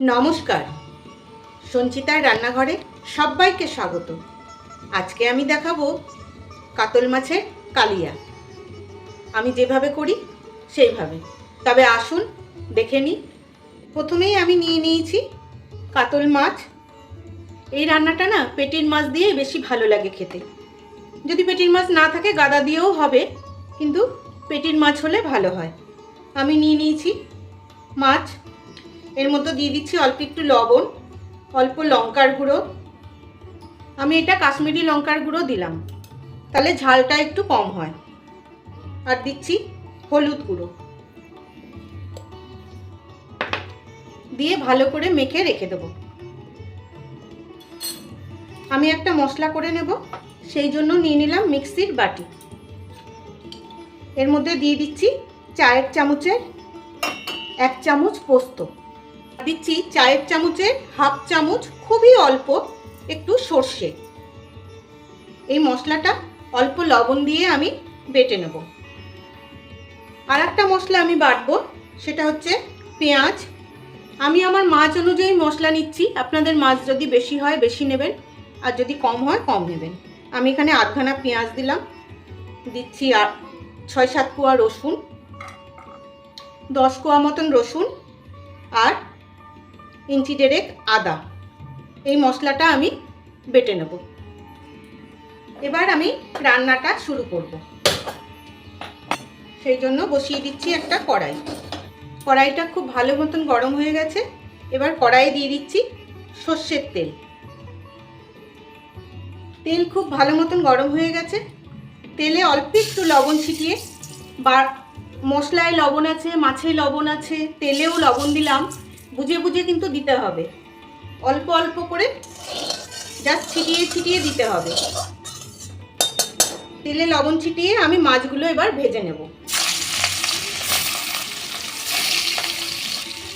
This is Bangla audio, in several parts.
নমস্কার। সঞ্চিতার রান্নাঘরে সবাইকে স্বাগত। আজকে আমি দেখাবো কাতল মাছের কালিয়া। আমি যেভাবে করি, সেইভাবে। তবে আসুন, দেখে নিই। প্রথমেই আমি নিয়ে নিয়েছি কাতল মাছ। এই রান্নাটা না পেটির মাছ দিয়ে বেশি ভালো লাগে খেতে। যদি পেটির মাছ না থাকে, গাদা দিয়েও হবে, কিন্তু পেটির মাছ হলে ভালো হয়। আমি নিয়ে নিয়েছি মাছ এর মধ্যে দিয়ে দিচ্ছি অল্প একটু লবণ, অল্প লঙ্কার গুঁড়ো। আমি এটা কাশ্মীরি লঙ্কার গুঁড়ো দিলাম। তাহলে ঝালটা একটু কম হয়। আর দিচ্ছি হলুদ গুঁড়ো। দিয়ে ভালো করে মেখে রেখে দেবো। আমি একটা মশলা করে নেব। সেই জন্য নিয়ে নিলাম মিক্সির বাটি। এর মধ্যে দিয়ে দিচ্ছি চায়ের চামচের এক চামচ পোস্ত। দিচ্ছি চায়ের চামচের হাফ চামচ, খুবই অল্প একটু সর্ষে। এই মশলাটা অল্প লবণ দিয়ে আমি বেটে নেব। আর একটা মশলা আমি বাটবো, সেটা হচ্ছে পেঁয়াজ। আমি আমার মাছ অনুযায়ী মশলা নিচ্ছি, আপনাদের মাছ যদি বেশি হয় বেশি নেবেন, আর যদি কম হয় কম নেবেন। আমি এখানে আধখানা পেঁয়াজ দিলাম, দিচ্ছি আর ছয় সাত কোয়া রসুন, দশ কোয়া মতন রসুন, আর ইঞ্চি ডেরেক আদা। এই মশলাটা আমি বেটে নেব। এবার আমি রান্নাটা শুরু করব। সেই জন্য বসিয়ে দিচ্ছি একটা কড়াই। কড়াইটা খুব ভালো মতন গরম হয়ে গেছে। এবার কড়াইয়ে দিয়ে দিচ্ছি সর্ষের তেল। তেল খুব ভালো মতন গরম হয়ে গেছে। তেলে অল্প একটু লবণ ছিটিয়ে বা মশলায় লবণ আছে, মাছে লবণ আছে, তেলেও লবণ দিলাম। বুঝে বুঝে কিন্তু দিতে হবে। অল্প অল্প করে জাস্ট ছিটিয়ে ছিটিয়ে দিতে হবে। তেলে লবণ ছিটিয়ে আমি মাছগুলো এবার ভেজে নেব।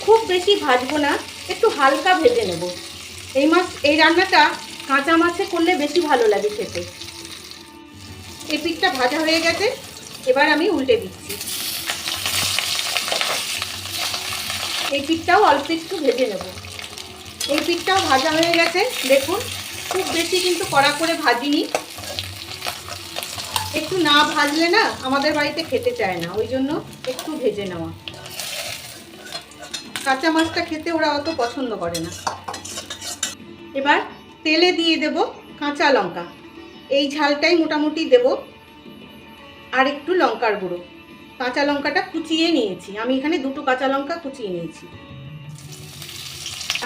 খুব বেশি ভাজবো না, একটু হালকা ভেজে নেব। এই মাছ, এই রান্নাটা কাঁচা মাছে করলে বেশি ভালো লাগে খেতে। এই পিঠটা ভাজা হয়ে গেছে, এবার আমি উল্টে দিচ্ছি। এই পিঠটাও অল্প একটু ভেজে নেব। এই পিঠটাও ভাজা হয়ে গেছে, দেখুন, খুব বেশি কিন্তু কড়া করে ভাজিনি। একটু না ভাজলে না আমাদের বাড়িতে খেতে চায় না, ওই জন্য একটু ভেজে নেওয়া। কাঁচা মাছটা খেতে ওরা অত পছন্দ করে না। এবার তেলে দিয়ে দেব কাঁচা লঙ্কা। এই ঝালটাই মোটামুটি দেব। আর একটু লঙ্কার গুঁড়ো। কাঁচা লঙ্কাটা কুচিয়ে নিয়েছি। আমি এখানে দুটো কাঁচা লঙ্কা কুচিয়ে নিয়েছি।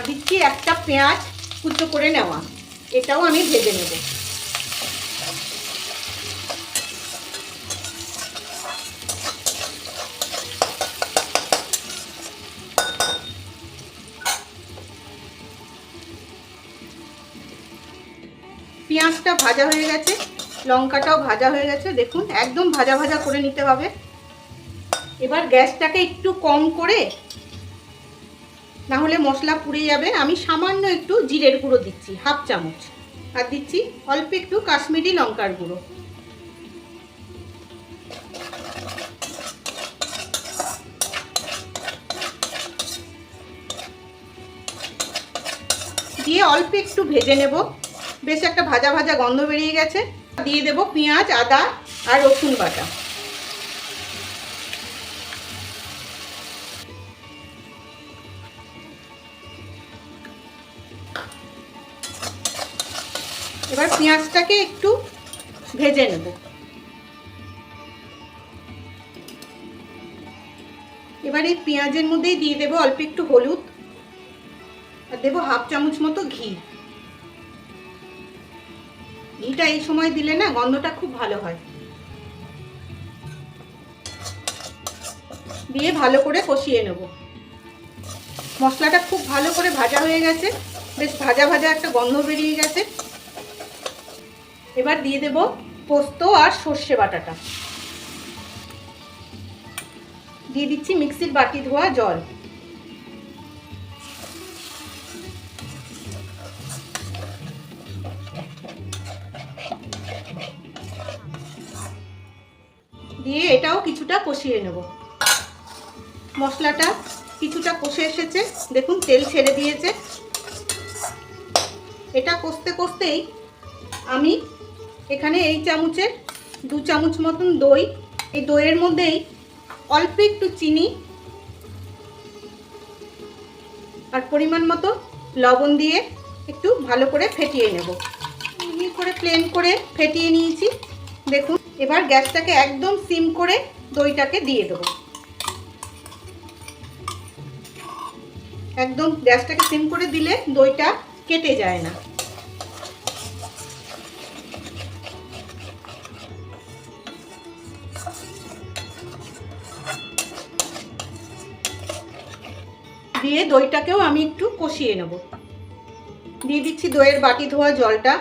দিচ্ছি একটা পেঁয়াজ কুচো করে নেওয়া। এটাও আমি ভেজে নেব। পেঁয়াজটা ভাজা হয়ে গেছে। লঙ্কাটাও ভাজা হয়ে গেছে। দেখুন, একদম ভাজা ভাজা করে নিতে হবে। এবার গ্যাসটাকে একটু কম করে না হলে মশলা পুড়ে যাবে। আমি সামান্য একটু জিরের গুঁড়ো দিচ্ছি, হাফ চামচ। আর দিচ্ছি অল্প একটু কাশ্মীরি লঙ্কার গুঁড়ো। দিয়ে অল্প একটু ভেজে নেব। বেশ একটা ভাজা ভাজা গন্ধ বেরিয়ে গেছে। দিয়ে দেব পেঁয়াজ, আদা আর রসুন বাটা। এবার পেঁয়াজটাকে একটু ভেজে নেব। এবার এই পেঁয়াজের মধ্যেই দিয়ে দেবো অল্প একটু হলুদ আর দেবো হাফ চামচ মতো ঘি। ঘিটা এই সময় দিলে না গন্ধটা খুব ভালো হয়। দিয়ে ভালো করে কষিয়ে নেব। মশলাটা খুব ভালো করে ভাজা হয়ে গেছে। বেশ ভাজা ভাজা একটা গন্ধ বেরিয়ে গেছে। এবার দিয়ে দেব পোস্ত আর সর্ষে বাটাটা। দিয়ে দিচ্ছি মিক্সির বাটি ধোয়া জল। দিয়ে এটাও কিছুটা কষিয়ে নেব। মশলাটা কিছুটা কষে এসেছে। দেখুন, তেল ছেড়ে দিয়েছে। এটা কষতে কষতেই আমি এখানে এই চামচের দু চামচ মতন দই। এই দইয়ের মধ্যেই অল্প একটু চিনি, আর পরিমাণ মতো লবণ দিয়ে একটু ভালো করে ফেটিয়ে নেব। মিহি করে প্লেন করে ফেটিয়ে নিয়েছি। দেখুন, এবার গ্যাসটাকে একদম সিম করে দইটাকে দিয়ে দেবো। একদম গ্যাসটাকে সিম করে দিলে দইটা কেটে যায় না। দিয়ে দইটাকেও আমি একটু কষিয়ে নেব। দিয়ে দিচ্ছি দইয়ের বাটি ধোয়া জলটা।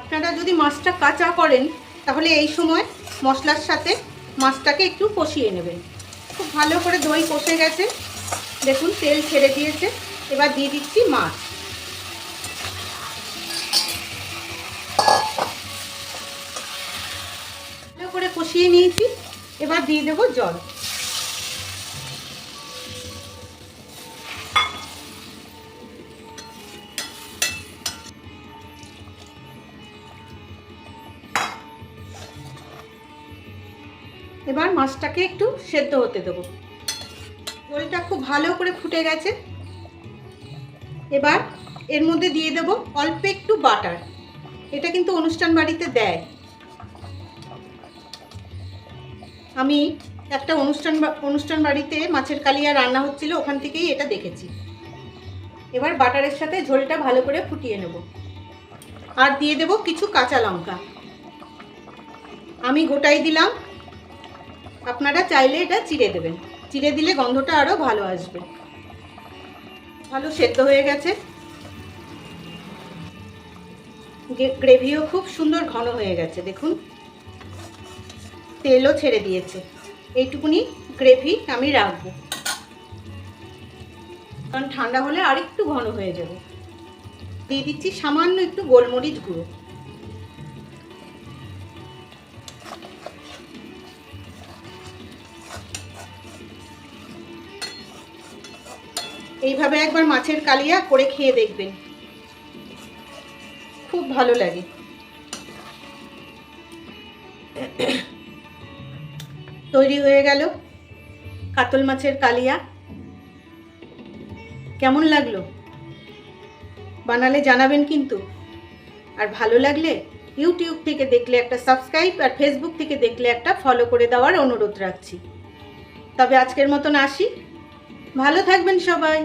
আপনারা যদি মাছটা কাঁচা করেন, তাহলে এই সময় মশলার সাথে মাছটাকে একটু কষিয়ে নেবেন। খুব ভালো করে দই কষে গেছে। দেখুন, তেল ছেড়ে দিয়েছে। এবার দিয়ে দিচ্ছি মাছ। ভালো করে কষিয়ে নিয়েছি। এবার দিয়ে দেবো জল। এবার মাছটাকে একটু সেদ্ধ হতে দেবো। ঝোলটা খুব ভালো করে ফুটে গেছে। এবার এর মধ্যে দিয়ে দেব অল্প একটু বাটার। এটা কিন্তু অনুষ্ঠান বাড়িতে দেয়। আমি একটা অনুষ্ঠান অনুষ্ঠান বাড়িতে মাছের কালিয়া রান্না হচ্ছিল, ওখান থেকেই এটা দেখেছি। এবার বাটারের সাথে ঝোলটা ভালো করে ফুটিয়ে নেব। আর দিয়ে দেব কিছু কাঁচা লঙ্কা। আমি গোটাই দিলাম। আপনারা চাইলে এটা চিড়ে দেবেন। চিড়ে দিলে গন্ধটা আরও ভালো আসবে। ভালো সেদ্ধ হয়ে গেছে। গ্রেভিও খুব সুন্দর ঘন হয়ে গেছে, দেখুন। তেলও ছেড়ে দিয়েছে। এইটুকুনি গ্রেভি আমি রাখব। কারণ ঠান্ডা হলে আর একটু ঘন হয়ে যাবে। দিয়ে দিচ্ছি সামান্য একটু গোলমরিচ গুঁড়ো। এইভাবে একবার মাছের কালিয়া করে খেয়ে দেখবেন। খুব ভালো লাগে। তৈরি হয়ে গেল কাতল মাছের কালিয়া। কেমন লাগল? বানালে জানাবেন কিন্তু। আর ভালো লাগলে ইউটিউব থেকে দেখলে একটা সাবস্ক্রাইব আর ফেসবুক থেকে দেখলে একটা ফলো করে দেওয়ার অনুরোধ রাখছি। তবে আজকের মতন আসি। ভালো থাকবেন সবাই।